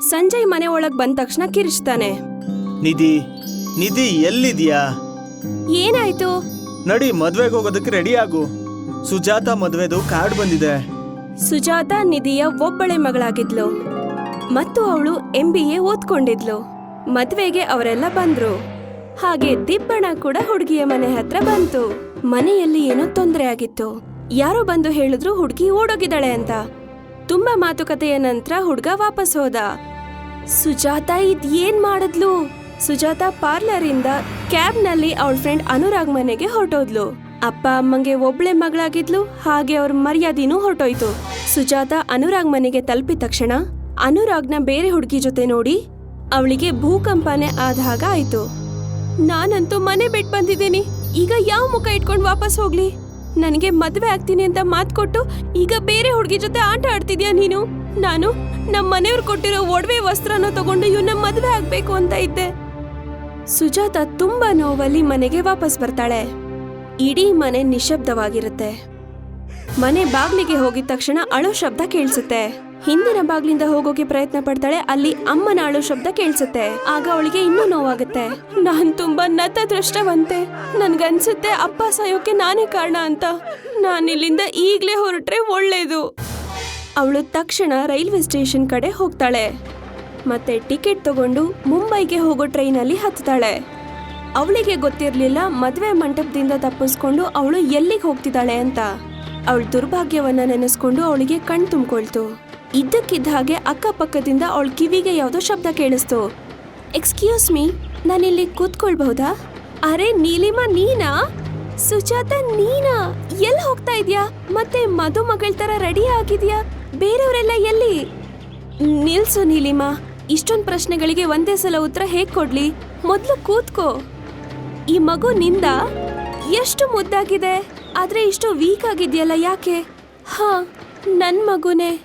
ಸಂಜಯ್ ಮನೆ ಒಳಗ್ ಬಂದ ತಕ್ಷಣ ಕಿರಿಚ್ತಾನೆ. ನಿಧಿ ನಿಧಿ ಎಲ್ಲಿದ್ಯಾ? ಏನಾಯ್ತು? ನಡಿ ಮದ್ವೆಗೆ ಹೋಗೋದಕ್ಕೆ ರೆಡಿ ಆಗು. ಸುಜಾತ ಮದ್ವೆದು ಕಾರ್ಡ್ ಬಂದಿದೆ. ಸುಜಾತ ನಿಧಿಯ ಒಬ್ಬಳೆ ಮಗಳಾಗಿದ್ಲು. ಮತ್ತು ಅವಳು ಎಂ ಬಿ ಎ ಓದ್ಕೊಂಡಿದ್ಲು. ಮದ್ವೆಗೆ ಅವರೆಲ್ಲ ಬಂದ್ರು. ಹಾಗೆ ದಿಬ್ಬಣ ಕೂಡ ಹುಡುಗಿಯ ಮನೆ ಹತ್ರ ಬಂತು. ಮನೆಯಲ್ಲಿ ಏನೋ ತೊಂದರೆ ಆಗಿತ್ತು. ಯಾರೋ ಬಂದು ಹೇಳಿದ್ರು ಹುಡುಗಿ ಓಡೋಗಿದ್ದಾಳೆ ಅಂತ. ತುಂಬಾ ಮಾತುಕತೆಯ ನಂತರ ಹುಡ್ಗ ವಾಪಸ್ ಹೋದ. ಸುಜಾತ ಇದ್ ಏನ್ ಮಾಡಿದ್ಲು? ಸುಜಾತ ಪಾರ್ಲರ್ ಇಂದ ಕ್ಯಾಬ್ನಲ್ಲಿ ಅವಳ ಫ್ರೆಂಡ್ ಅನುರಾಗ್ ಮನೆಗೆ ಹೊರಟೋದ್ಲು. ಅಪ್ಪ ಅಮ್ಮಂಗೆ ಒಬ್ಳೆ ಮಗಳಾಗಿದ್ಲು, ಹಾಗೆ ಅವ್ರ ಮರ್ಯಾದಿನೂ ಹೊರಟೋಯ್ತು. ಸುಜಾತ ಅನುರಾಗ್ ಮನೆಗೆ ತಲುಪಿದ ತಕ್ಷಣ ಅನುರಾಗ್ನ ಬೇರೆ ಹುಡುಗಿ ಜೊತೆ ನೋಡಿ ಅವಳಿಗೆ ಭೂಕಂಪನೆ ಆದ ಹಾಗ ಆಯ್ತು. ನಾನಂತೂ ಮನೆ ಬಿಟ್ಟು ಬಂದಿದ್ದೀನಿ, ಈಗ ಯಾವ ಮುಖ ಇಟ್ಕೊಂಡು ವಾಪಸ್ ಹೋಗ್ಲಿ? ನನಗೆ ಮದುವೆ ಆಗ್ತೀನಿ ಅಂತ ಮಾತು ಕೊಟ್ಟು ಈಗ ಬೇರೆ ಹುಡುಗಿ ಜೊತೆ ಆಟ ಆಡ್ತಿದ್ಯಾ ನೀನು? ನಾನು ನಮ್ಮ ಮನೆಯವ್ರು ಕೊಟ್ಟಿರೋ ಒಡವೆ ವಸ್ತ್ರನ ತಗೊಂಡು ಇವನ್ನ ಮದುವೆ ಆಗ್ಬೇಕು ಅಂತ ಇದ್ದೆ. ಸುಜಾತ ತುಂಬಾ ನೋವಲ್ಲಿ ಮನೆಗೆ ವಾಪಸ್ ಬರ್ತಾಳೆ. ಇಡೀ ಮನೆ ನಿಶಬ್ದವಾಗಿರುತ್ತೆ ಮನೆ ಬಾಗ್ಲಿಗೆ ಹೋಗಿದ ತಕ್ಷಣ ಅಳೋ ಶಬ್ದ ಕೇಳಿಸುತ್ತೆ. ಹಿಂದಿನ ಬಾಗ್ಲಿಂದ ಹೋಗೋಕೆ ಪ್ರಯತ್ನ ಪಡ್ತಾಳೆ, ಅಲ್ಲಿ ಅಮ್ಮನ ಆಳು ಶಬ್ದ ಕೇಳಿಸುತ್ತೆ. ಆಗ ಅವಳಿಗೆ ಇನ್ನೂ ನೋವಾಗುತ್ತೆ. ನಾನ್ ತುಂಬಾ ನತ ದೃಷ್ಟವಂತೆ ನನ್ಗನ್ಸುತ್ತೆ, ಅಪ್ಪ ಸಾಯೋಕೆ ನಾನೇ ಕಾರಣ ಅಂತ. ನಾನು ಇಲ್ಲಿಂದ ಈಗ್ಲೇ ಹೊರಟ್ರೆ ಒಳ್ಳೇದು. ಅವಳು ತಕ್ಷಣ ರೈಲ್ವೆ ಸ್ಟೇಷನ್ ಕಡೆ ಹೋಗ್ತಾಳೆ. ಮತ್ತೆ ಟಿಕೆಟ್ ತಗೊಂಡು ಮುಂಬೈಗೆ ಹೋಗೋ ಟ್ರೈನಲ್ಲಿ ಹತ್ತಾಳೆ ಅವಳಿಗೆ ಗೊತ್ತಿರಲಿಲ್ಲ, ಮದುವೆ ಮಂಟಪದಿಂದ ತಪ್ಪಿಸ್ಕೊಂಡು ಅವಳು ಎಲ್ಲಿಗೆ ಹೋಗ್ತಿದ್ದಾಳೆ ಅಂತ. ಅವಳ ದುರ್ಭಾಗ್ಯವನ್ನ ನೆನೆಸ್ಕೊಂಡು ಅವಳಿಗೆ ಕಣ್ ತುಂಬಿಕೊಳ್ತು. ಇದ್ದಕ್ಕಿದ್ದ ಹಾಗೆ ಅಕ್ಕಪಕ್ಕದಿಂದ ಅವಳ ಕಿವಿಗೆ ಯಾವುದೋ ಶಬ್ದ ಕೇಳಿಸ್ತು. ಎಕ್ಸ್ಕ್ಯೂಸ್ ಮೀ ನಾನಿಲ್ಲಿ ಕೂತ್ಕೊಳ್ಬಹುದಾ? ಅರೆ ನೀಲಿಮಾ, ನೀನಾ? ಸುಜಾತ, ನೀನಾ? ಎಲ್ಲಿ ಹೋಗ್ತಾ ಇದೆಯಾ? ಮತ್ತೆ ಮದುಮಗಳ ತರ ರೆಡಿ ಆಗಿದೆಯಾ? ಬೇರೆಯವರೆಲ್ಲ ಎಲ್ಲಿ? ನಿಲ್ಸು ನೀಲಿಮಾ, ಇಷ್ಟೊಂದ್ ಪ್ರಶ್ನೆಗಳಿಗೆ ಒಂದೇ ಸಲ ಉತ್ತರ ಹೇಗ್ ಕೊಡ್ಲಿ? ಮೊದ್ಲು ಕೂತ್ಕೋ. ಈ ಮಗು ನಿಂದ? ಎಷ್ಟು ಮುದ್ದಾಗಿದೆ? ಆದ್ರೆ ಇಷ್ಟು ವೀಕ್ ಆಗಿದ್ಯಲ್ಲ ಯಾಕೆ? ಹಾ, ನನ್ ಮಗುನೇ.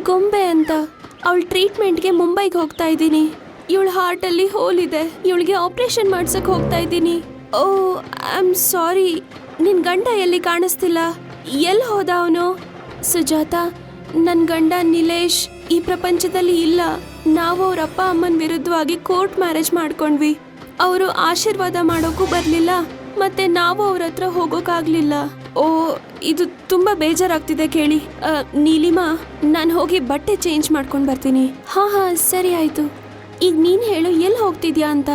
ಗೊಂಬೆ ಅಂತ. ಅವಳ ಟ್ರೀಟ್ಮೆಂಟ್ಗೆ ಮುಂಬೈಗೆ ಹೋಗ್ತಾ ಇದ್ದೀನಿ. ಇವಳ ಹಾರ್ಟಲ್ಲಿ ಹೋಲ್ ಇದೆ. ಇವಳಿಗೆ ಆಪರೇಷನ್ ಮಾಡ್ಸಕ್ ಹೋಗ್ತಾ ಇದ್ದೀನಿ. Oh I am sorry. ನಿನ್ ಗಂಡ ಎಲ್ಲಿ ಕಾಣಿಸ್ತಿಲ್ಲ? ಎಲ್ಲಿ ಹೋದ ಅವನು? ಸುಜಾತ ನನ್ನ ಗಂಡ ನಿಲೇಶ್ ಈ ಪ್ರಪಂಚದಲ್ಲಿ ಇಲ್ಲ. ನಾವು ಅವ್ರ ಅಪ್ಪ ಅಮ್ಮನ ವಿರುದ್ಧವಾಗಿ ಕೋರ್ಟ್ ಮ್ಯಾರೇಜ್ ಮಾಡ್ಕೊಂಡ್ವಿ. ಅವರು ಆಶೀರ್ವಾದ ಮಾಡೋಕ್ಕೂ ಬರ್ಲಿಲ್ಲ. ಮತ್ತೆ ನಾವು ಅವ್ರ ಹತ್ರ ಹೋಗೋಕ್ಕಾಗ್ಲಿಲ್ಲ. ಓ ಇದು ತುಂಬಾ ಬೇಜಾರಾಗ್ತಿದೆ ಕೇಳಿ. ನೀಲಿಮಾ, ನಾನು ಹೋಗಿ ಬಟ್ಟೆ ಚೇಂಜ್ ಮಾಡ್ಕೊಂಡು ಬರ್ತೀನಿ. ಹಾ ಹಾ, ಸರಿ ಆಯ್ತು. ಈಗ ನೀನು ಹೇಳು, ಎಲ್ಲಿ ಹೋಗ್ತಿದ್ಯಾ ಅಂತ?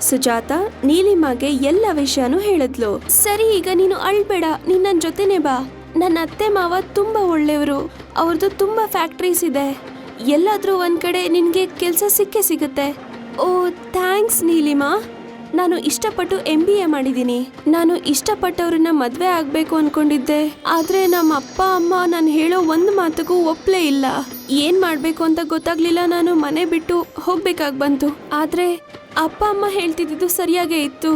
ಸುಜಾತ, ನೀಲಿಮಾಗೆ ಎಲ್ಲ ವಿಷಯನೂ ಹೇಳಿದ್ಲು. ಸರಿ, ಈಗ ನೀನು ಅಳ್ಬೇಡ, ನೀನ್ ನನ್ನ ಜೊತೆನೆ ಬಾ. ನನ್ನ ಅತ್ತೆ ಮಾವ ತುಂಬಾ ಒಳ್ಳೆಯವರು. ಅವ್ರದ್ದು ತುಂಬಾ ಫ್ಯಾಕ್ಟ್ರೀಸ್ ಇದೆ. ಎಲ್ಲಾದ್ರೂ ಒಂದ್ ಕಡೆ ನಿನ್ಗೆ ಕೆಲಸ ಸಿಕ್ಕೇ ಸಿಗುತ್ತೆ. Oh, thanks Neelima. ನಾನು ಇಷ್ಟಪಟ್ಟು ಎಂ ಬಿ ಎ ಮಾಡಿದ್ದೀನಿ. ನಾನು ಇಷ್ಟಪಟ್ಟವ್ರನ್ನ ಮದ್ವೆ ಆಗ್ಬೇಕು ಅನ್ಕೊಂಡಿದ್ದೆ. ಆದ್ರೆ ನಮ್ಮ ಅಪ್ಪ, ಅಮ್ಮ ನಾನು ಹೇಳೋ ಒಂದು ಮಾತಕ್ಕೂ ಒಪ್ಲೇ ಇಲ್ಲ. ಏನ್ ಮಾಡ್ಬೇಕು ಅಂತ ಗೊತ್ತಾಗ್ಲಿಲ್ಲ ನಾನು ಮನೆ ಬಿಟ್ಟು ಹೋಗ್ಬೇಕಾಗ್ ಬಂತು. ಆದ್ರೆ ಅಪ್ಪ, ಅಮ್ಮ ಹೇಳ್ತಿದ್ದು ಸರಿಯಾಗೇ ಇತ್ತು.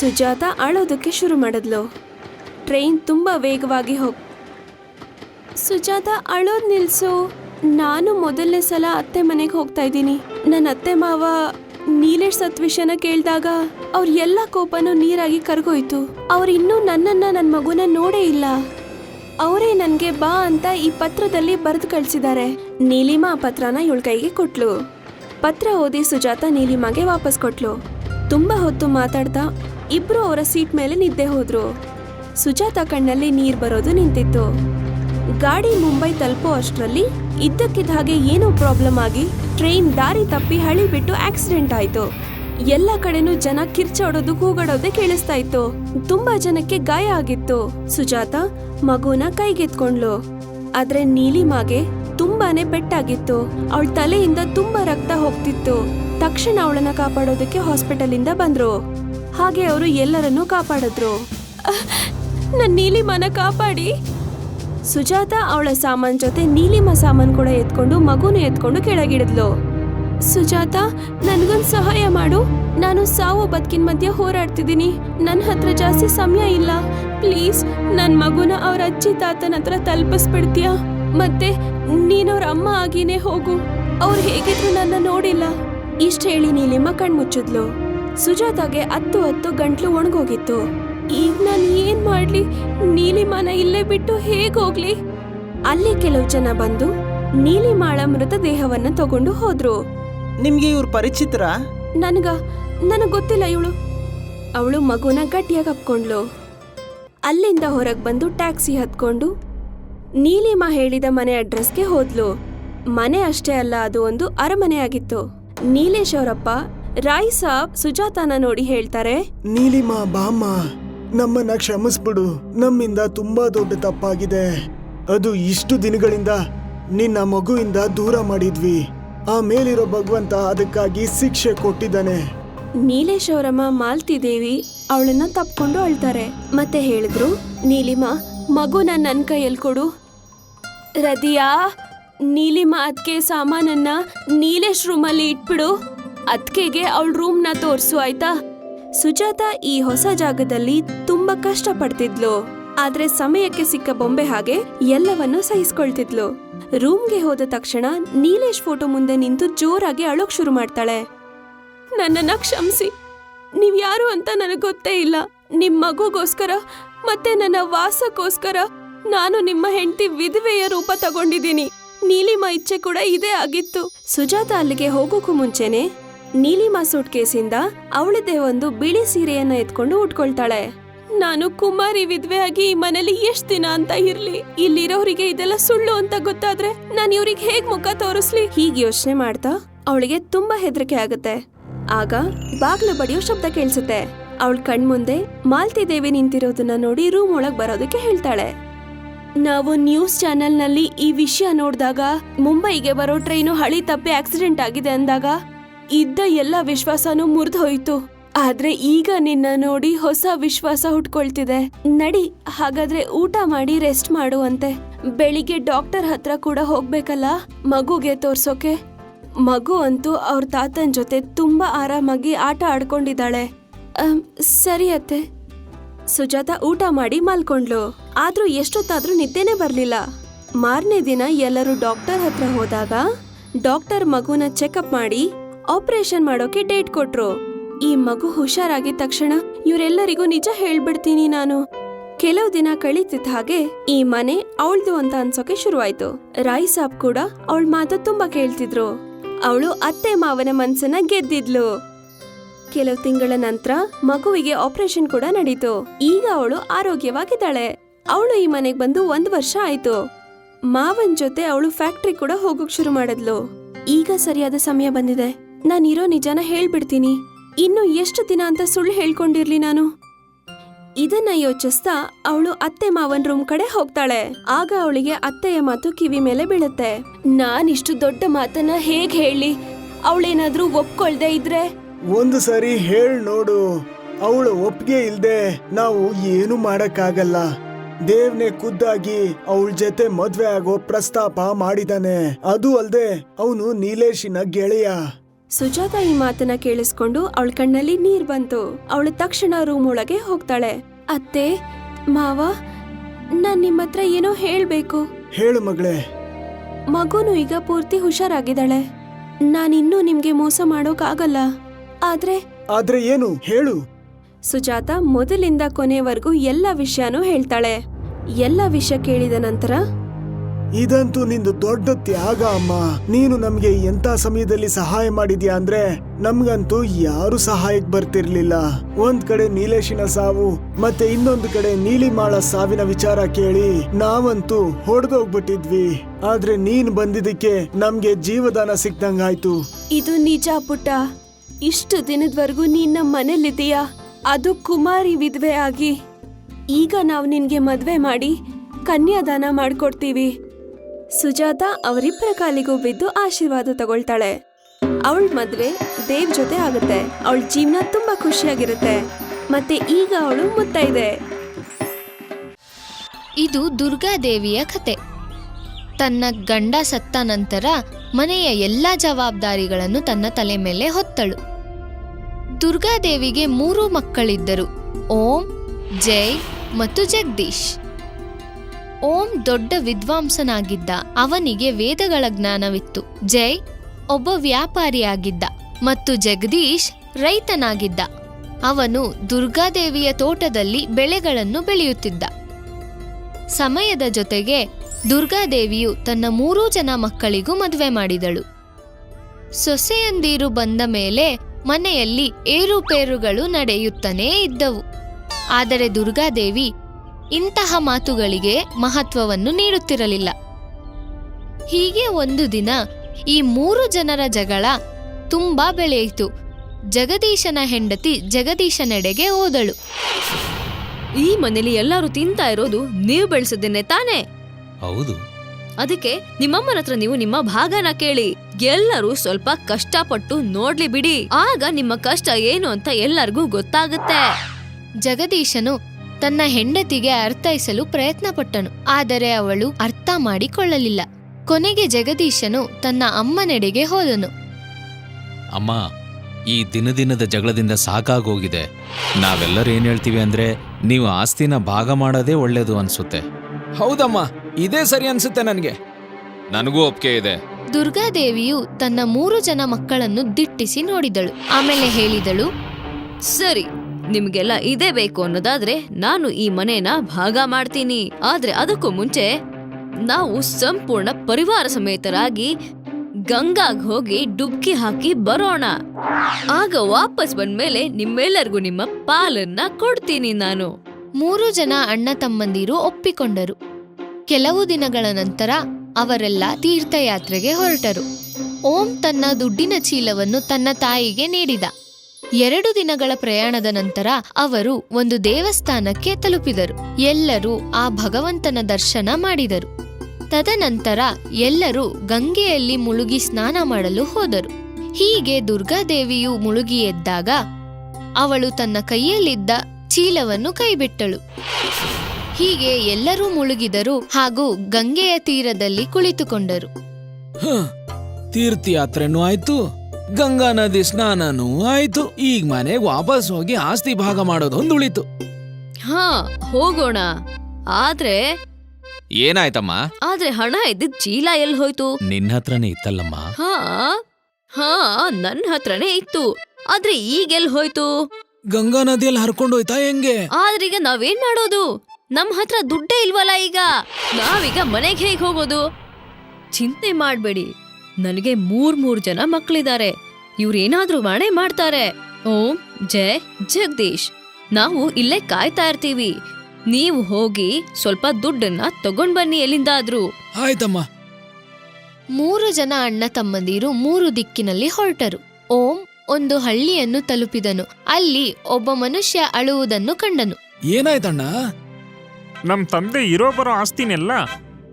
ಸುಜಾತ ಅಳೋದಕ್ಕೆ ಶುರು ಮಾಡಿದ್ಲು. ಟ್ರೈನ್ ತುಂಬಾ ವೇಗವಾಗಿ ಹೋಗ್, ಸುಜಾತ ಅಳೋದ್ ನಿಲ್ಸು. ನಾನು ಮೊದಲನೇ ಸಲ ಅತ್ತೆ ಮನೆಗೆ ಹೋಗ್ತಾ ಇದ್ದೀನಿ. ನನ್ನ ಅತ್ತೆ ಮಾವ ನೀಲೇಶ್ ಸತ್ ವಿಷಯನ ಕೇಳಿದಾಗ ಅವ್ರ ಎಲ್ಲ ಕೋಪನೂ ನೀರಾಗಿ ಕರ್ಗೋಯ್ತು. ಅವ್ರು ಇನ್ನೂ ನನ್ನನ್ನ ನನ್ನ ಮಗುನ ನೋಡೇ ಇಲ್ಲ. ಅವರೇ ನನ್ಗೆ ಬಾ ಅಂತ ಈ ಪತ್ರದಲ್ಲಿ ಬರೆದು ಕಳಿಸಿದ್ದಾರೆ ನೀಲಿಮಾ ಆ ಪತ್ರನ ಇವಳ ಕೈಗೆ ಕೊಟ್ಲು. ಪತ್ರ ಓದಿ ಸುಜಾತ ನೀಲಿಮಾಗೆ ವಾಪಸ್ ಕೊಟ್ಲು. ತುಂಬಾ ಹೊತ್ತು ಮಾತಾಡ್ತಾ ಇಬ್ರು ಅವರ ಸೀಟ್ ಮೇಲೆ ನಿದ್ದೆ ಹೋದ್ರು. ಸುಜಾತ ಕಣ್ಣಲ್ಲಿ ನೀರ್ ಬರೋದು ನಿಂತಿತ್ತು. ಗಾಡಿ ಮುಂಬೈ ತಲುಪೋ ಅಷ್ಟರಲ್ಲಿ ಇದ್ದಕ್ಕಿದ್ದ ಹಾಗೆ ಏನೋ ಪ್ರಾಬ್ಲಮ್ ಆಗಿ ಟ್ರೈನ್ ದಾರಿ ತಪ್ಪಿ ಹಳಿ ಬಿಟ್ಟು ಆಕ್ಸಿಡೆಂಟ್ ಆಯ್ತು. ಎಲ್ಲ ಕಡೆನೂ ಜನ ಕಿರ್ಚಾಡೋದು ಕೂಗಾಡೋದೆ ಕೇಳಿಸ್ತಾ ಇತ್ತು. ತುಂಬಾ ಜನಕ್ಕೆ ಗಾಯ ಆಗಿತ್ತು. ಸುಜಾತ, ಮಗುನ ಕೈಗೆತ್ಕೊಂಡ್ಲು. ಆದ್ರೆ ನೀಲಿಮಾಗೆ ತುಂಬಾನೇ ಪೆಟ್ಟಾಗಿತ್ತು. ಅವಳ ತಲೆಯಿಂದ ತುಂಬಾ ರಕ್ತ ಹೋಗ್ತಿತ್ತು. ತಕ್ಷಣ ಅವಳನ್ನ ಕಾಪಾಡೋದಕ್ಕೆ ಹಾಸ್ಪಿಟಲ್ ಇಂದ ಬಂದ್ರು. ಹಾಗೆ ಅವರು ಎಲ್ಲರನ್ನೂ ಕಾಪಾಡಿದ್ರು. ನನ್ನ ನನ್ ನೀಲಿಮಾನ ಕಾಪಾಡಿ. ಸುಜಾತ ಅವಳ ಸಾಮಾನ್ ಜೊತೆ ನೀಲಿಮ ಸಾಮಾನ್ ಕೂಡ ಎತ್ಕೊಂಡು ಮಗುನ ಎತ್ಕೊಂಡು ಕೆಳಗಿಡಿದ್ಲು ಸುಜಾತ, ನನ್ಗೊಂದ್ ಸಹಾಯ ಮಾಡು. ನಾನು ಸಾವು ಬದುಕಿನ ಮಧ್ಯೆ ಹೋರಾಡ್ತಿದ್ದೀನಿ. ನನ್ನ ಹತ್ರ ಜಾಸ್ತಿ ಸಮಯ ಇಲ್ಲ. ಪ್ಲೀಸ್ ನನ್ನ ಮಗುನ ಅವ್ರ ಅಜ್ಜಿ ತಾತನ ಹತ್ರ ತಲುಪಿಸ್ಬಿಡ್ತೀಯಾ? ಮತ್ತೆ ನೀನವ್ರ ಅಮ್ಮ ಆಗಿನೇ ಹೋಗು. ಅವ್ರು ಹೇಗಿದ್ರು ನನ್ನ ನೋಡಿಲ್ಲ. ಇಷ್ಟ ಹೇಳಿ ನೀಲಿಮ್ಮ ಕಣ್ಮುಚ್ಚಿದ್ಲು. ಸುಜಾತಾಗೆ ಹತ್ತು ಹತ್ತು ಗಂಟ್ಲು ಒಣಗೋಗಿತ್ತು. ಈಗ ನಾನು ಏನ್ ಮಾಡ್ಲಿ? ನೀಲಿಮಾನ ಇಲ್ಲೇ ಬಿಟ್ಟು ಹೇಗ್ ಹೋಗ್ಲಿ? ಅಲ್ಲಿ ಕೆಲವು ಜನ ಬಂದು ನೀಲಿಮಾಳ ಮೃತದೇಹವನ್ನ ತಗೊಂಡು ಹೋದ್ರು. ನಿಮ್ಗೆ ಇವ್ರ ಪರಿಚಿತರ? ನನ್ಗ ನನಗ್ ಗೊತ್ತಿಲ್ಲ ಇವಳು. ಅವಳು ಮಗುನ ಗಟ್ಟಿಯಾಗಿ ಹಪ್ಕೊಂಡ್ಲು ಅಲ್ಲಿಂದ ಹೊರಗ್ ಬಂದು ಟ್ಯಾಕ್ಸಿ ಹತ್ಕೊಂಡು ನೀಲಿಮಾ ಹೇಳಿದ ಮನೆ ಅಡ್ರೆಸ್ಗೆ ಹೋದ್ಲು. ಮನೆ ಅಷ್ಟೇ ಅಲ್ಲ ಅದು ಒಂದು ಅರಮನೆ ಆಗಿತ್ತು ನೀಲೇಶ್ ಅವರಪ್ಪ ರಾಯ್ ಸಾಬ್ ಸುಜಾತಾನ ನೋಡಿ ಹೇಳ್ತಾರೆ. ನೀಲಿಮಾ ಬಾಮ್ಮ. ನಮ್ಮನ್ನ ಕ್ಷಮಿಸ್ಬಿಡು. ನಮ್ಮಿಂದ ತುಂಬಾ ದೊಡ್ಡ ತಪ್ಪಾಗಿದೆ. ಅದು ಇಷ್ಟು ದಿನಗಳಿಂದ ನಿನ್ನ ಮಗುವಿಂದ ದೂರ ಮಾಡಿದ್ವಿ. ಆ ಮೇಲಿರೋ ಭಗವಂತ ಅದಕ್ಕಾಗಿ ಶಿಕ್ಷೆ ಕೊಟ್ಟಿದ್ದಾನೆ. ನೀಲೇಶ್ ಅವರಮ್ಮ ಮಾಲ್ತಿ ದೇವಿ ಅವಳನ್ನ ತಪ್ಕೊಂಡು ಅಳ್ತಾರೆ. ಮತ್ತೆ ಹೇಳಿದ್ರು, ನೀಲಿಮಾ, ಮಗುನ ನನ್ನ ಕೈಯಲ್ಲಿ ಕೊಡು. ರದಿಯಾ, ನೀಲಿಮಾ ಅದ್ಕೆ ಸಾಮಾನನ್ನ ನೀಲೇಶ್ ರೂಮಲ್ಲಿ ಇಟ್ಬಿಡು. ಅದ್ಕೆಗೆ ಅವಳ ರೂಮ್ನ ತೋರಿಸು, ಆಯ್ತಾ? ಸುಜಾತ ಈ ಹೊಸ ಜಾಗದಲ್ಲಿ ತುಂಬಾ ಕಷ್ಟ ಪಡ್ತಿದ್ಲು ಆದ್ರೆ ಸಮಯಕ್ಕೆ ಸಿಕ್ಕ ಬೊಂಬೆ ಹಾಗೆ ಎಲ್ಲವನ್ನೂ ಸಹಿಸ್ಕೊಳ್ತಿದ್ಲು. ರೂಮ್ಗೆ ಹೋದ ತಕ್ಷಣ ನೀಲೇಶ್ ಫೋಟೋ ಮುಂದೆ ನಿಂತು ಜೋರಾಗಿ ಅಳೋಕ್ ಶುರು ಮಾಡ್ತಾಳೆ. ನನ್ನನ್ನ ಕ್ಷಮಿಸಿ. ನೀವ್ ಯಾರು ಅಂತ ನನಗೆ ಗೊತ್ತೇ ಇಲ್ಲ. ನಿಮ್ ಮಗುಗೋಸ್ಕರ ಮತ್ತೆ ನನ್ನ ವಾಸಕ್ಕೋಸ್ಕರ ನಾನು ನಿಮ್ಮ ಹೆಂಡತಿ ವಿಧವೆಯ ರೂಪ ತಗೊಂಡಿದ್ದೀನಿ. ನೀಲಿಮಾ ಇಚ್ಛೆ ಕೂಡ ಇದೇ ಆಗಿತ್ತು. ಸುಜಾತ ಅಲ್ಲಿಗೆ ಹೋಗೋಕು ಮುಂಚೆನೆ ನೀಲಿಮಾ ಸೂಟ್ ಕೇಸಿಂದ ಅವಳದೇ ಒಂದು ಬಿಳಿ ಸೀರೆಯನ್ನ ಎತ್ಕೊಂಡು ಉಟ್ಕೊಳ್ತಾಳೆ. ನಾನು ಕುಮಾರಿ ವಿಧವೆ ಆಗಿ ಈ ಮನೇಲಿ ಎಷ್ಟ್ ದಿನ ಅಂತ ಇರ್ಲಿ. ಇಲ್ಲಿರೋರಿಗೆ ಇದೆಲ್ಲ ಸುಳ್ಳು ಅಂತ ಗೊತ್ತಾದ್ರೆ ನಾನು ಇವ್ರಿಗೆ ಹೇಗ್ ಮುಖ ತೋರಿಸ್ಲಿ? ಹೀಗೆ ಯೋಚನೆ ಮಾಡ್ತಾ ಅವಳಿಗೆ ತುಂಬಾ ಹೆದರಿಕೆ ಆಗುತ್ತೆ. ಆಗ ಬಾಗ್ಲು ಬಡಿಯೋ ಶಬ್ದ ಕೇಳಿಸುತ್ತೆ. ಅವಳ ಕಣ್ಮುಂದೆ ಮಾಲ್ತಿ ದೇವಿ ನಿಂತಿರೋದನ್ನ ನೋಡಿ ರೂಮ್ ಒಳಗ್ ಬರೋದಕ್ಕೆ ಹೇಳ್ತಾಳೆ. ನಾವು ನ್ಯೂಸ್ ಚಾನೆಲ್ನಲ್ಲಿ ಈ ವಿಷಯ ನೋಡಿದಾಗ, ಮುಂಬೈಗೆ ಬರೋ ಟ್ರೈನು ಹಳಿ ತಪ್ಪಿ ಆಕ್ಸಿಡೆಂಟ್ ಆಗಿದೆ ಅಂದಾಗ ಇದ್ದ ಎಲ್ಲ ವಿಶ್ವಾಸನೂ ಮುರಿದು ಹೋಯ್ತು. ಆದ್ರೆ ಈಗ ನಿನ್ನ ನೋಡಿ ಹೊಸ ವಿಶ್ವಾಸ ಹುಟ್ಕೊಳ್ತಿದೆ. ನಡಿ, ಹಾಗಾದ್ರೆ ಊಟ ಮಾಡಿ ರೆಸ್ಟ್ ಮಾಡುವಂತೆ. ಬೆಳಿಗ್ಗೆ ಡಾಕ್ಟರ್ ಹತ್ರ ಕೂಡ ಹೋಗ್ಬೇಕಲ್ಲ, ಮಗುಗೆ ತೋರ್ಸೋಕೆ? ಮಗು ಅಂತೂ ಅವ್ರ ತಾತನ್ ಜೊತೆ ತುಂಬಾ ಆರಾಮಾಗಿ ಆಟ ಆಡ್ಕೊಂಡಿದ್ದಾಳೆ. ಸರಿ ಅತ್ತೆ. ಸುಜಾತ, ಊಟ ಮಾಡಿ ಮಲ್ಕೊಂಡ್ಲು. ಆದ್ರೂ ಎಷ್ಟೊತ್ತಾದ್ರೂ ನಿದ್ದೆನೆ ಬರ್ಲಿಲ್ಲ. ಮಾರನೇ ದಿನ ಎಲ್ಲರೂ ಡಾಕ್ಟರ್ ಹತ್ರ ಹೋದಾಗ, ಡಾಕ್ಟರ್ ಮಗುನ ಚೆಕಪ್ ಮಾಡಿ ಆಪರೇಷನ್ ಮಾಡೋಕೆ ಡೇಟ್ ಕೊಟ್ರು. ಈ ಮಗು ಹುಷಾರಾಗಿದ ತಕ್ಷಣ ಇವರೆಲ್ಲರಿಗೂ ನಿಜ ಹೇಳ್ಬಿಡ್ತೀನಿ ನಾನು. ಕೆಲವು ದಿನ ಕಳೀತಿದ್ದ ಹಾಗೆ ಈ ಮನೆ ಅವಳ್ದು ಅಂತ ಅನ್ಸೋಕೆ ಶುರುವಾಯ್ತು. ರಾಯ್ ಸಾಬ್ ಕೂಡ ಅವಳ ಮಾತು ತುಂಬಾ ಕೇಳ್ತಿದ್ರು. ಅವಳು ಅತ್ತೆ ಮಾವನ ಮನ್ಸನ್ನ ಗೆದ್ದಿದ್ಲು. ಕೆಲವು ತಿಂಗಳ ನಂತರ ಮಗುವಿಗೆ ಆಪರೇಷನ್ ಕೂಡ ನಡೀತು. ಈಗ ಅವಳು ಆರೋಗ್ಯವಾಗಿದ್ದಾಳೆ. ಅವಳು ಈ ಮನೆಗೆ ಬಂದು ಒಂದ್ ವರ್ಷ ಆಯ್ತು. ಮಾವನ್ ಜೊತೆ ಅವಳು ಫ್ಯಾಕ್ಟ್ರಿ ಕೂಡ ಹೋಗೋಕ್ ಶುರು ಮಾಡಿದ್ಲು. ಈಗ ಸರಿಯಾದ ಸಮಯ ಬಂದಿದೆ. ನಾನಿರೋ ನಿಜಾನ ಹೇಳ್ಬಿಡ್ತೀನಿ. ಇನ್ನು ಎಷ್ಟು ದಿನ ಅಂತ ಸುಳ್ಳು ಹೇಳ್ಕೊಂಡಿರ್ಲಿ ನಾನು? ಇದನ್ನ ಯೋಚಿಸ್ತಾ ಅವಳು ಅತ್ತೆ ಮಾವನ್ ರೂಮ್ ಕಡೆ ಹೋಗ್ತಾಳೆ. ಆಗ ಅವಳಿಗೆ ಅತ್ತೆಯ ಮಾತು ಕಿವಿ ಮೇಲೆ ಬೀಳುತ್ತೆ. ನಾನಿಷ್ಟು ದೊಡ್ಡ ಮಾತನ್ನ ಹೇಗ್ ಹೇಳಿ? ಅವಳೇನಾದ್ರೂ ಒಪ್ಕೊಳ್ದೆ ಇದ್ರೆ? ಒಂದು ಸಾರಿ ಹೇಳ್ ನೋಡು. ಅವಳ ಒಪ್ಪಿಗೆ ಇಲ್ದೆ ನಾವು ಏನು ಮಾಡಕ್ಕಾಗಲ್ಲ. ದೇವ್ನೆ ಖುದ್ದಾಗಿ ಅವಳ ಜೊತೆ ಮದ್ವೆ ಆಗೋ ಪ್ರಸ್ತಾಪ ಮಾಡಿದಾನೆ. ಅದು ಅಲ್ದೆ ಅವನು ನೀಲೇಶಿನ ಗೆಳೆಯ. ಸುಜಾತ ಈ ಮಾತನ್ನ ಕೇಳಿಸ್ಕೊಂಡು ಅವಳ ಕಣ್ಣಲ್ಲಿ ನೀರ್ ಬಂತು. ಅವಳು ತಕ್ಷಣ ರೂಮ್ ಒಳಗೆ ಹೋಗ್ತಾಳೆ. ಅತ್ತೆ ಮಾವ ನಾನ್ ನಿಮ್ಮ ಹತ್ರ ಏನೋ ಹೇಳ್ಬೇಕು. ಹೇಳು ಮಗಳೇ. ಮಗುನು ಈಗ ಪೂರ್ತಿ ಹುಷಾರಾಗಿದ್ದಾಳೆ. ನಾನಿನ್ನೂ ನಿಮ್ಗೆ ಮೋಸ ಮಾಡೋಕ್ಕಾಗಲ್ಲ ಆದ್ರೆ ಆದ್ರೆ ಏನು? ಹೇಳು. ಸುಜಾತ ಮೊದಲಿಂದ ಕೊನೆವರೆಗೂ ಎಲ್ಲ ವಿಷಯನೂ ಹೇಳ್ತಾಳೆ. ಎಲ್ಲ ವಿಷಯ ಕೇಳಿದ ನಂತರ ಇದಂತೂ ನಿಂದು ದೊಡ್ಡ ತ್ಯಾಗ, ಅಮ್ಮ. ನೀನು ನಮ್ಗೆ ಎಂತ ಸಮಯದಲ್ಲಿ ಸಹಾಯ ಮಾಡಿದ್ಯಾ ಅಂದ್ರೆ ನಮ್ಗಂತೂ ಯಾರು ಸಹಾಯಕ್ ಬರ್ತಿರ್ಲಿಲ್ಲ. ಒಂದ್ ಕಡೆ ನೀಲೇಶಿನ ಸಾವು, ಮತ್ತೆ ಇನ್ನೊಂದು ಕಡೆ ನೀಲಿಮಾಳ ಸಾವಿನ ವಿಚಾರ ಕೇಳಿ ನಾವಂತೂ ಹೊಡೆದೋಗ್ಬಿಟ್ಟಿದ್ವಿ. ಆದ್ರೆ ನೀನ್ ಬಂದಿದ್ದಕ್ಕೆ ನಮ್ಗೆ ಜೀವದಾನ ಸಿಕ್ದಂಗಾಯ್ತು. ಇದು ನಿಜ ಪುಟ್ಟ. ಇಷ್ಟು ದಿನದವರೆಗೂ ನೀನ್ ನಮ್ಮ ಮನೇಲಿದ್ದೀಯಾ ಅದು ಕುಮಾರಿ ವಿಧವೆ ಆಗಿ ಈಗ ನಾವು ನಿನ್ಗೆ ಮದ್ವೆ ಮಾಡಿ, ಕನ್ಯಾದಾನ ಮಾಡ್ಕೊಡ್ತೀವಿ. ಸುಜಾತ ಅವರಿಬ್ಬರ ಕಾಲಿಗೂ ಬಿದ್ದು ಆಶೀರ್ವಾದ ತಗೊಳ್ತಾಳೆ. ಅವಳ ಮದುವೆ ದೇವ್ ಜೊತೆ ಆಗುತ್ತೆ. ಅವಳ ಜೀವನ ತುಂಬಾ ಖುಷಿಯಾಗಿರುತ್ತೆ. ಮತ್ತೆ ಈಗ ಅವಳು ಮುತ್ತೈದೆ. ಇದು ದುರ್ಗಾದೇವಿಯ ಕತೆ. ತನ್ನ ಗಂಡ ಸತ್ತ ನಂತರ ಮನೆಯ ಎಲ್ಲ ಜವಾಬ್ದಾರಿಗಳನ್ನು ತನ್ನ ತಲೆ ಮೇಲೆ ಹೊತ್ತಳು. ದುರ್ಗಾದೇವಿಗೆ ಮೂರು ಮಕ್ಕಳಿದ್ದರು. ಓಂ, ಜೈ ಮತ್ತು ಜಗದೀಶ್. ಓಂ ದೊಡ್ಡ ವಿದ್ವಾಂಸನಾಗಿದ್ದ ಅವನಿಗೆ ವೇದಗಳ ಜ್ಞಾನವಿತ್ತು. ಜೈ ಒಬ್ಬ ವ್ಯಾಪಾರಿಯಾಗಿದ್ದ ಮತ್ತು ಜಗದೀಶ್ ರೈತನಾಗಿದ್ದ. ಅವನು ದುರ್ಗಾದೇವಿಯ ತೋಟದಲ್ಲಿ ಬೆಳೆಗಳನ್ನು ಬೆಳೆಯುತ್ತಿದ್ದ. ಸಮಯದ ಜೊತೆಗೆ ದುರ್ಗಾದೇವಿಯು ತನ್ನ ಮೂರೂ ಜನ ಮಕ್ಕಳಿಗೂ ಮದುವೆ ಮಾಡಿದಳು. ಸೊಸೆಯಂದಿರು ಬಂದ ಮೇಲೆ ಮನೆಯಲ್ಲಿ ಏರುಪೇರುಗಳು ನಡೆಯುತ್ತಲೇ ಇದ್ದವು. ಆದರೆ ದುರ್ಗಾದೇವಿ ಇಂತಹ ಮಾತುಗಳಿಗೆ ಮಹತ್ವವನ್ನು ನೀಡುತ್ತಿರಲಿಲ್ಲ. ಹೀಗೆ ಒಂದು ದಿನ ಈ ಮೂರು ಜನರ ಜಗಳ ತುಂಬಾ ಬೆಳೆಯಿತು. ಜಗದೀಶನ ಹೆಂಡತಿ ಜಗದೀಶನೆಡೆಗೆ ಹೋದಳು. ಈ ಮನೆಯಲ್ಲಿ ಎಲ್ಲರೂ ತಿಂತಾ ಇರೋದು ನೀವು ಬೆಳೆಸಿದ್ದೇನೆ ತಾನೇ? ಹೌದು. ಅದಕ್ಕೆ ನಿಮ್ಮಮ್ಮನ ಹತ್ರ ನೀವು ನಿಮ್ಮ ಭಾಗನ ಕೇಳಿ. ಎಲ್ಲರೂ ಸ್ವಲ್ಪ ಕಷ್ಟಪಟ್ಟು ನೋಡ್ಲಿ ಬಿಡಿ. ಆಗ ನಿಮ್ಮ ಕಷ್ಟ ಏನು ಅಂತ ಎಲ್ಲರಿಗೂ ಗೊತ್ತಾಗುತ್ತೆ. ಜಗದೀಶನು ತನ್ನ ಹೆಂಡತಿಗೆ ಅರ್ಥೈಸಲು ಪ್ರಯತ್ನಪಟ್ಟನು. ಆದರೆ ಅವಳು ಅರ್ಥ ಮಾಡಿಕೊಳ್ಳಲಿಲ್ಲ. ಕೊನೆಗೆ ಜಗದೀಶನು ತನ್ನ ಅಮ್ಮನೆಡೆಗೆ ಹೋದನು. ಅಮ್ಮ ಈ ದಿನ ದಿನದ ಜಗಳದಿಂದ ಸಾಕಾಗೋಗಿದೆ. ನಾವೆಲ್ಲರೂ ಏನ್ ಹೇಳ್ತೀವಿ ಅಂದ್ರೆ ನೀವು ಆಸ್ತಿನ ಭಾಗ ಮಾಡೋದೇ ಒಳ್ಳೇದು ಅನ್ಸುತ್ತೆ. ಹೌದಮ್ಮ ಇದೇ ಸರಿ ಅನ್ಸುತ್ತೆ ನನಗೆ. ನನಗೂ ಒಪ್ಪಿಗೆ ಇದೆ. ದುರ್ಗಾದೇವಿಯು ತನ್ನ ಮೂರು ಜನ ಮಕ್ಕಳನ್ನು ದಿಟ್ಟಿಸಿ ನೋಡಿದಳು. ಆಮೇಲೆ ಹೇಳಿದಳು ಸರಿ ನಿಮ್ಗೆಲ್ಲ ಇದೇ ಬೇಕು ಅನ್ನೋದಾದ್ರೆ ನಾನು ಈ ಮನೆಯನ್ನ ಭಾಗ ಮಾಡ್ತೀನಿ. ಆದ್ರೆ ಅದಕ್ಕೂ ಮುಂಚೆ ನಾವು ಸಂಪೂರ್ಣ ಪರಿವಾರ ಸಮೇತರಾಗಿ ಗಂಗಾಗ್ ಹೋಗಿ ಡುಬ್ಕಿ ಹಾಕಿ ಬರೋಣ. ಆಗ ವಾಪಸ್ ಬಂದ್ಮೇಲೆ ನಿಮ್ಮೆಲ್ಲರಿಗೂ ನಿಮ್ಮ ಪಾಲನ್ನ ಕೊಡ್ತೀನಿ ನಾನು. ಮೂರು ಜನ ಅಣ್ಣ ತಮ್ಮಂದಿರು ಒಪ್ಪಿಕೊಂಡರು. ಕೆಲವು ದಿನಗಳ ನಂತರ ಅವರೆಲ್ಲ ತೀರ್ಥಯಾತ್ರೆಗೆ ಹೊರಟರು. ಓಂ ತನ್ನ ದುಡ್ಡಿನ ಚೀಲವನ್ನು ತನ್ನ ತಾಯಿಗೆ ನೀಡಿದ. ಎರಡು ದಿನಗಳ ಪ್ರಯಾಣದ ನಂತರ ಅವರು ಒಂದು ದೇವಸ್ಥಾನಕ್ಕೆ ತಲುಪಿದರು. ಎಲ್ಲರೂ ಆ ಭಗವಂತನ ದರ್ಶನ ಮಾಡಿದರು. ತದನಂತರ ಎಲ್ಲರೂ ಗಂಗೆಯಲ್ಲಿ ಮುಳುಗಿ ಸ್ನಾನ ಮಾಡಲು ಹೋದರು. ಹೀಗೆ ದುರ್ಗಾದೇವಿಯು ಮುಳುಗಿ ಎದ್ದಾಗ ಅವಳು ತನ್ನ ಕೈಯಲ್ಲಿದ್ದ ಚೀಲವನ್ನು ಕೈಬಿಟ್ಟಳು. ಹೀಗೆ ಎಲ್ಲರೂ ಮುಳುಗಿದರು ಹಾಗೂ ಗಂಗೆಯ ತೀರದಲ್ಲಿ ಕುಳಿತುಕೊಂಡರು. ತೀರ್ಥಯಾತ್ರೆನೂ ಆಯ್ತು. ಗಂಗಾ ನದಿ ಸ್ನಾನನೂ ಆಯ್ತು. ಈಗ ಮನೆಗೆ ವಾಪಸ್ ಹೋಗಿ ಆಸ್ತಿ ಭಾಗ ಮಾಡೋದೊಂದು ಉಳಿತು ಹಾ ಹೋಗೋಣ. ಆದ್ರೆ ಏನಾಯ್ತಮ್ಮ? ಆದ್ರೆ ಹಣ ಇದ್ದಿದ್ ಚೀಲ ಎಲ್ಲಿ ಹೋಯ್ತು? ನಿನ್ನ ಹತ್ರನೇ ಇತ್ತಲ್ಲಮ್ಮ? ಹಾ ಹಾ ನನ್ ಹತ್ರನೇ ಇತ್ತು. ಆದ್ರೆ ಈಗ ಎಲ್ ಹೋಯ್ತು? ಗಂಗಾ ನದಿಯಲ್ಲಿ ಹರ್ಕೊಂಡು ಹೋಯ್ತಾ ಹೆಂಗೆ? ಈಗ ನಾವೇನ್ ಮಾಡೋದು? ನಮ್ ಹತ್ರ ದುಡ್ಡೇ ಇಲ್ವಲ್ಲ ಈಗ? ನಾವೀಗ ಮನೆಗೆ ಹೇಗ್ ಹೋಗೋದು? ಚಿಂತೆ ಮಾಡ್ಬೇಡಿ. ನನಗೆ ಮೂರ್ ಮೂರ್ ಜನ ಮಕ್ಕಳಿದ್ದಾರೆ ಇವ್ರೇನಾದ್ರೂ ಮಾಡೇ ಮಾಡ್ತಾರೆ. ಓಂ ಜಯ್ ಜಗದೀಶ್. ನಾವು ಇಲ್ಲೇ ಕಾಯ್ತಾ ಇರ್ತೀವಿ. ನೀವು ಹೋಗಿ ಸ್ವಲ್ಪ ದುಡ್ಡನ್ನ ತಗೊಂಡ್ ಬನ್ನಿ ಎಲ್ಲಿಂದಾದ್ರೂ. ಆಯ್ತಮ್ಮ. ಮೂರು ಜನ ಅಣ್ಣ ತಮ್ಮಂದಿರು ಮೂರು ದಿಕ್ಕಿನಲ್ಲಿ ಹೊರಟರು. ಓಂ ಒಂದು ಹಳ್ಳಿಯನ್ನು ತಲುಪಿದನು. ಅಲ್ಲಿ ಒಬ್ಬ ಮನುಷ್ಯ ಅಳುವುದನ್ನು ಕಂಡನು. ಏನಾಯ್ತಣ್ಣ? ನಮ್ ತಂದೆ ಇರೋ ಬರೋ ಆಸ್ತಿನೆಲ್ಲ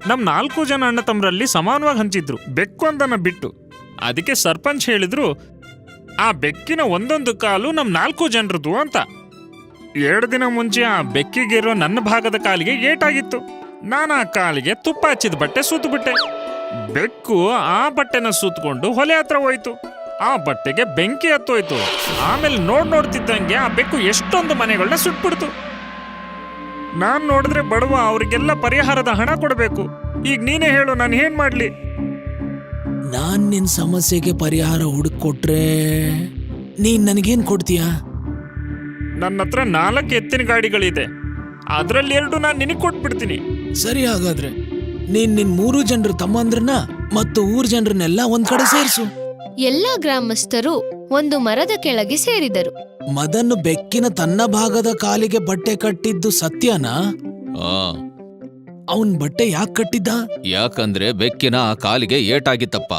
ನಮ್ ನಾಲ್ಕು ಜನ ಅಣ್ಣ ತಮ್ಮರಲ್ಲಿ ಸಮಾನವಾಗಿ ಹಂಚಿದ್ರು. ಬೆಕ್ಕು ಅಂದನ ಬಿಟ್ಟು. ಅದಕ್ಕೆ ಸರ್ಪಂಚ್ ಹೇಳಿದ್ರು, ಆ ಬೆಕ್ಕಿನ ಒಂದೊಂದು ಕಾಲು ನಮ್ ನಾಲ್ಕು ಜನರದು ಅಂತ. ಎರಡು ದಿನ ಮುಂಚೆ ಆ ಬೆಕ್ಕಿಗಿರೋ ನನ್ನ ಭಾಗದ ಕಾಲಿಗೆ ಏಟಾಗಿತ್ತು. ನಾನು ಆ ಕಾಲಿಗೆ ತುಪ್ಪ ಹಚ್ಚಿದ ಬಟ್ಟೆ ಸುತ್ತಬಿಟ್ಟೆ ಬೆಕ್ಕು ಆ ಬಟ್ಟೆನ ಸೂತ್ಕೊಂಡು ಹೊಲೆ ಹತ್ರ ಹೋಯ್ತು. ಆ ಬಟ್ಟೆಗೆ ಬೆಂಕಿ ಹತ್ತೋಯ್ತು. ಆಮೇಲೆ ನೋಡ್ ನೋಡ್ತಿದ್ದಂಗೆ ಆ ಬೆಕ್ಕು ಎಷ್ಟೊಂದು ಮನೆಗಳನ್ನ ಸುಟ್ಬಿಡ್ತು. ನಾನ್ ನೋಡಿದ್ರೆ ಬಡವ ಅವರಿಗೆಲ್ಲ ಪರಿಹಾರದ ಹಣ ಕೊಡಬೇಕು. ಈಗ ನೀನೇ ಹೇಳು ನಾನು ಏನ್ ಮಾಡ್ಲಿ? ನಾನ್ ನಿನ್ ಸಮಸ್ಯೆಗೆ ಪರಿಹಾರ ಹುಡುಕೊಟ್ರೆ ನೀನ್ ನನಗೇನ್ ಕೊಡ್ತೀಯಾ? ನನ್ನ ಹತ್ರ ನಾಲ್ಕು ಎತ್ತಿನ ಗಾಡಿಗಳಿದೆ. ಅದರಲ್ಲಿ ಎರಡು ನಾನು ನಿನಗೆ ಕೊಟ್ಬಿಡ್ತೀನಿ. ಸರಿ ಹಾಗಾದ್ರೆ ನೀನ್ ನಿನ್ ಮೂರು ಜನರು ತಮ್ಮಂದ್ರನ್ನ ಮತ್ತು ಊರ್ ಜನರನ್ನೆಲ್ಲ ಒಂದ್ ಕಡೆ ಸೇರಿಸು. ಎಲ್ಲಾ ಗ್ರಾಮಸ್ಥರು ಒಂದು ಮರದ ಕೆಳಗೆ ಸೇರಿದರು. ಮದನ್ನು ಬೆಕ್ಕಿನ ತನ್ನ ಭಾಗದ ಕಾಲಿಗೆ ಬಟ್ಟೆ ಕಟ್ಟಿದ್ದು ಸತ್ಯನಾ? ಆ. ಅವನ್ ಬಟ್ಟೆ ಯಾಕೆ ಕಟ್ಟಿದ್ದ? ಯಾಕಂದ್ರೆ ಬೆಕ್ಕಿನ ಆ ಕಾಲಿಗೆ ಏಟಾಗಿತ್ತಪ್ಪ.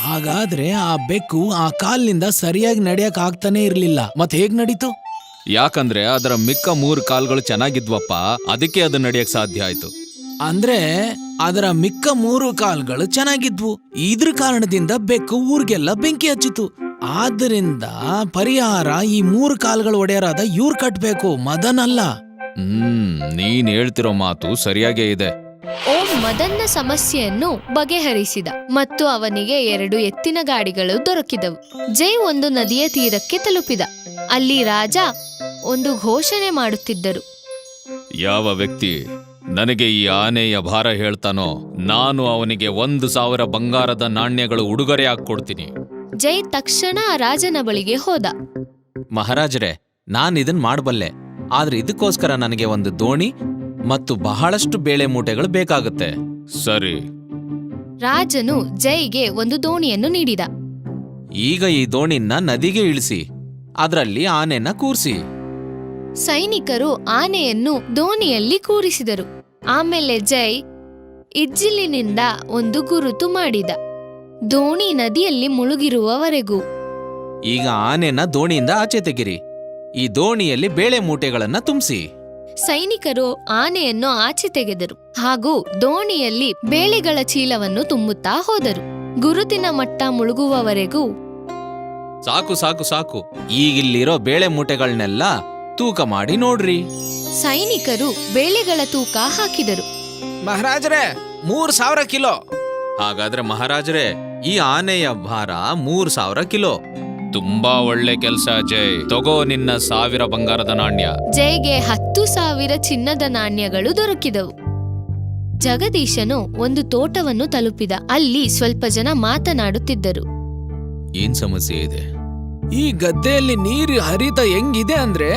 ಹಾಗಾದ್ರೆ ಆ ಬೆಕ್ಕು ಆ ಕಾಲ್ನಿಂದ ಸರಿಯಾಗಿ ನಡೆಯಕ್ ಆಗ್ತಾನೆ ಇರ್ಲಿಲ್ಲ. ಮತ್ ಹೇಗ್ ನಡೀತು? ಯಾಕಂದ್ರೆ ಅದರ ಮಿಕ್ಕ ಮೂರು ಕಾಲ್ಗಳು ಚೆನ್ನಾಗಿದ್ವಪ್ಪ. ಅದಕ್ಕೆ ಅದು ನಡೆಯಕ್ ಸಾಧ್ಯ ಆಯ್ತು. ಅಂದ್ರೆ ಅದರ ಮಿಕ್ಕ ಮೂರು ಕಾಲ್ಗಳು ಚೆನ್ನಾಗಿದ್ವು. ಇದ್ರ ಕಾರಣದಿಂದ ಬೆಕ್ಕು ಊರ್ಗೆಲ್ಲ ಬೆಂಕಿ ಹಚ್ಚಿತು. ಆದ್ದರಿಂದ ಪರಿಹಾರ ಈ ಮೂರು ಕಾಲ್ಗಳು ಒಡೆಯರಾದ ಇವ್ರ್ ಕಟ್ಬೇಕು ಮದನ್ ಅಲ್ಲ ಹ್ಮ್ ನೀನ್ ಹೇಳ್ತಿರೋ ಮಾತು ಸರಿಯಾಗೇ ಇದೆ. ಓಂ ಮದನ್ನ ಸಮಸ್ಯೆಯನ್ನು ಬಗೆಹರಿಸಿದ ಮತ್ತು ಅವನಿಗೆ ಎರಡು ಎತ್ತಿನ ಗಾಡಿಗಳು ದೊರಕಿದವು. ಜೈ ಒಂದು ನದಿಯ ತೀರಕ್ಕೆ ತಲುಪಿದ. ಅಲ್ಲಿ ರಾಜ ಒಂದು ಘೋಷಣೆ ಮಾಡುತ್ತಿದ್ದರು. ಯಾವ ವ್ಯಕ್ತಿ ನನಗೆ ಈ ಆನೆಯ ಭಾರ ಹೇಳ್ತಾನೋ ನಾನು ಅವನಿಗೆ ಒಂದು ಸಾವಿರ ಬಂಗಾರದ ನಾಣ್ಯಗಳು ಉಡುಗೊರೆ ಹಾಕ್ಕೊಡ್ತೀನಿ ಜೈ ತಕ್ಷಣ ಆ ರಾಜನ ಬಳಿಗೆ ಹೋದ. ಮಹಾರಾಜರೇ ನಾನ್ ಇದನ್ ಮಾಡಬಲ್ಲೆ. ಆದ್ರೆ ಇದಕ್ಕೋಸ್ಕರ ನನಗೆ ಒಂದು ದೋಣಿ ಮತ್ತು ಬಹಳಷ್ಟು ಬೇಳೆ ಮೂಟೆಗಳು ಬೇಕಾಗುತ್ತೆ. ಸರಿ. ರಾಜನು ಜೈಗೆ ಒಂದು ದೋಣಿಯನ್ನು ನೀಡಿದ. ಈಗ ಈ ದೋಣಿನ ನದಿಗೆ ಇಳಿಸಿ ಅದರಲ್ಲಿ ಆನೆನ ಕೂರಿಸಿ. ಸೈನಿಕರು ಆನೆಯನ್ನು ದೋಣಿಯಲ್ಲಿ ಕೂರಿಸಿದರು. ಆಮೇಲೆ ಜೈ ಇಜ್ಜಿಲಿನಿಂದ ಒಂದು ಗುರುತು ಮಾಡಿದ. ದೋಣಿ ನದಿಯಲ್ಲಿ ಮುಳುಗಿರುವವರೆಗೂ. ಈಗ ಆನೆನ ದೋಣಿಯಿಂದ ಆಚೆ ತೆಗಿರಿ ಈ ದೋಣಿಯಲ್ಲಿ ಬೇಳೆ ಮೂಟೆಗಳನ್ನ ತುಂಬಿಸಿ. ಸೈನಿಕರು ಆನೆಯನ್ನು ಆಚೆ ತೆಗೆದರು. ಹಾಗೂ ದೋಣಿಯಲ್ಲಿ ಬೇಳೆಗಳ ಚೀಲವನ್ನು ತುಂಬುತ್ತಾ ಹೋದರು. ಗುರುತಿನ ಮಟ್ಟ ಮುಳುಗುವವರೆಗೂ. ಸಾಕು ಸಾಕು ಸಾಕು. ಈಗಿಲ್ಲಿರೋ ಬೇಳೆ ಮೂಟೆಗಳನ್ನೆಲ್ಲ ತೂಕ ಮಾಡಿ ನೋಡ್ರಿ. ಸೈನಿಕರು ಬೇಳೆಗಳ ತೂಕ ಹಾಕಿದರು. ಮಹಾರಾಜರೇ ಮೂರ್ ಸಾವಿರ ಕಿಲೋ. ಹಾಗಾದ್ರೆ ಮಹಾರಾಜರೇ ಈ ಆನೆಯ ಭಾರ ಮೂರ್ ಸಾವಿರ ಕಿಲೋ. ತುಂಬಾ ಒಳ್ಳೆ ಕೆಲಸ ಜೈ ತಗೋ ನಿನ್ನ ಸಾವಿರ ಬಂಗಾರದ ನಾಣ್ಯ. ಜೈಗೆ ಹತ್ತು ಸಾವಿರ ಚಿನ್ನದ ನಾಣ್ಯಗಳು ದೊರಕಿದವು. ಜಗದೀಶನು ಒಂದು ತೋಟವನ್ನು ತಲುಪಿದ. ಅಲ್ಲಿ ಸ್ವಲ್ಪ ಜನ ಮಾತನಾಡುತ್ತಿದ್ದರು. ಏನ್ ಸಮಸ್ಯೆ ಇದೆ? ಈ ಗದ್ದೆಯಲ್ಲಿ ನೀರು ಹರಿತ ಹೆಂಗಿದೆ ಅಂದ್ರೆ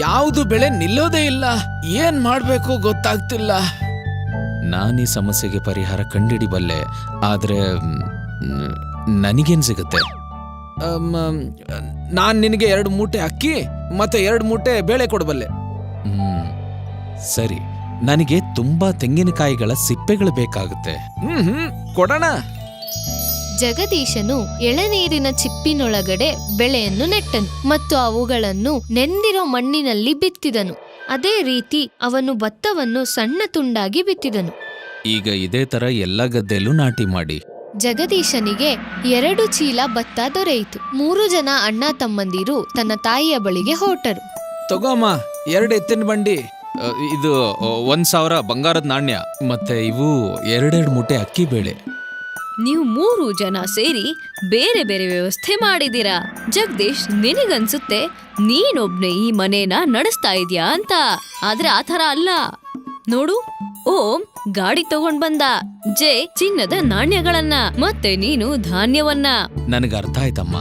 ಯಾವುದು ಬೆಳೆ ನಿಲ್ಲೋದೇ ಇಲ್ಲ. ಏನ್ ಮಾಡ್ಬೇಕು ಗೊತ್ತಾಗ್ತಿಲ್ಲ. ನಾನ್ ಈ ಸಮಸ್ಯೆಗೆ ಪರಿಹಾರ ಕಂಡಿಡಿಬಲ್ಲೆ ಆದರೆ ನನಗೇನು ನನಗೇನ್ ಸಿಗುತ್ತೆ? ನಾನು ನಿನಗೆ ಎರಡು ಮೂಟೆ ಅಕ್ಕಿ ಮತ್ತೆ ಎರಡು ಮೂಟೆ ಬೇಳೆ ಕೊಡಬಲ್ಲೆ. ಹ್ಮ್ ಸರಿ. ನನಗೆ ತುಂಬಾ ತೆಂಗಿನಕಾಯಿಗಳ ಸಿಪ್ಪೆಗಳು ಬೇಕಾಗುತ್ತೆ. ಹ್ಮ್ ಹ್ಮ್ ಕೊಡೋಣ. ಜಗದೀಶನು ಎಳನೀರಿನ ಚಿಪ್ಪಿನೊಳಗಡೆ ಬೆಳೆಯನ್ನು ನೆಟ್ಟನು ಮತ್ತು ಅವುಗಳನ್ನು ನೆಂದಿರೋ ಮಣ್ಣಿನಲ್ಲಿ ಬಿತ್ತಿದನು. ಅದೇ ರೀತಿ ಅವನು ಭತ್ತವನ್ನು ಸಣ್ಣ ತುಂಡಾಗಿ ಬಿತ್ತಿದನು. ಈಗ ಇದೇ ತರ ಎಲ್ಲ ಗದ್ದೆಲ್ಲೂ ನಾಟಿ ಮಾಡಿ. ಜಗದೀಶನಿಗೆ ಎರಡು ಚೀಲ ಭತ್ತ ದೊರೆಯಿತು. ಮೂರು ಜನ ಅಣ್ಣ ತಮ್ಮಂದಿರು ತನ್ನ ತಾಯಿಯ ಬಳಿಗೆ ಹೊರಟರು. ತಗೋಮ್ಮ ಎರಡು ಎತ್ತಿನ ಬಂಡಿ. ಅ, ಇದು ಒಂದ್ ಸಾವಿರ ಬಂಗಾರದ ನಾಣ್ಯ. ಮತ್ತೆ ಇವು ಎರಡೆರಡು ಮೂಟೆ ಅಕ್ಕಿ ಬೇಳೆ. ನೀವು ಮೂರು ಜನ ಸೇರಿ ಬೇರೆ ಬೇರೆ ವ್ಯವಸ್ಥೆ ಮಾಡಿದೀರಾ ಜಗದೀಶ್ ನಿನಗನ್ಸುತ್ತೆ ನೀನೊಬ್ನೇ ಈ ಮನೇನ ನಡೆಸ್ತಾ ಇದೀಯಾ ಅಂತ. ಆದ್ರೆ ಆ ಥರ ಅಲ್ಲ. ನೋಡು ಓಂ ಗಾಡಿ ತಗೊಂಡ್ ಬಂದ. ಜೆ ಚಿನ್ನದ ನಾಣ್ಯಗಳನ್ನ ಮತ್ತೆ ನೀನು ಧಾನ್ಯವನ್ನ. ನನಗೆ ಅರ್ಥ ಆಯ್ತಮ್ಮ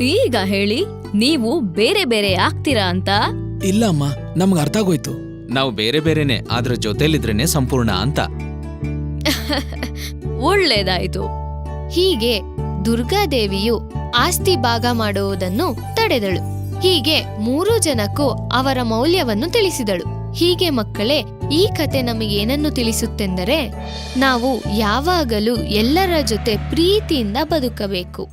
ಈಗ ಹೇಳಿ ನೀವು ಬೇರೆ ಬೇರೆ ಆಗ್ತೀರಾ ಅಂತ? ಇಲ್ಲ ಅಮ್ಮ ನಮ್ಗೆ ಅರ್ಥ ಆಗೋಯ್ತು ನಾವು ಬೇರೆ ಬೇರೆನೆ ಅದ್ರ ಜೊತೆಲಿದ್ರೇನೆ ಸಂಪೂರ್ಣ ಅಂತ. ಒಳ್ಳೇದಾಯ್ತು. ಹೀಗೆ ದುರ್ಗಾದೇವಿಯು ಆಸ್ತಿ ಭಾಗ ಮಾಡುವುದನ್ನು ತಡೆದಳು. ಹೀಗೆ ಮೂರು ಜನಕ್ಕೂ ಅವರ ಮೌಲ್ಯವನ್ನು ತಿಳಿಸಿದಳು. ಹೀಗೆ ಮಕ್ಕಳೇ, ಈ ಕತೆ ನಮಗೇನನ್ನು ತಿಳಿಸುತ್ತೆಂದರೆ, ನಾವು ಯಾವಾಗಲೂ ಎಲ್ಲರ ಜೊತೆ ಪ್ರೀತಿಯಿಂದ ಬದುಕಬೇಕು.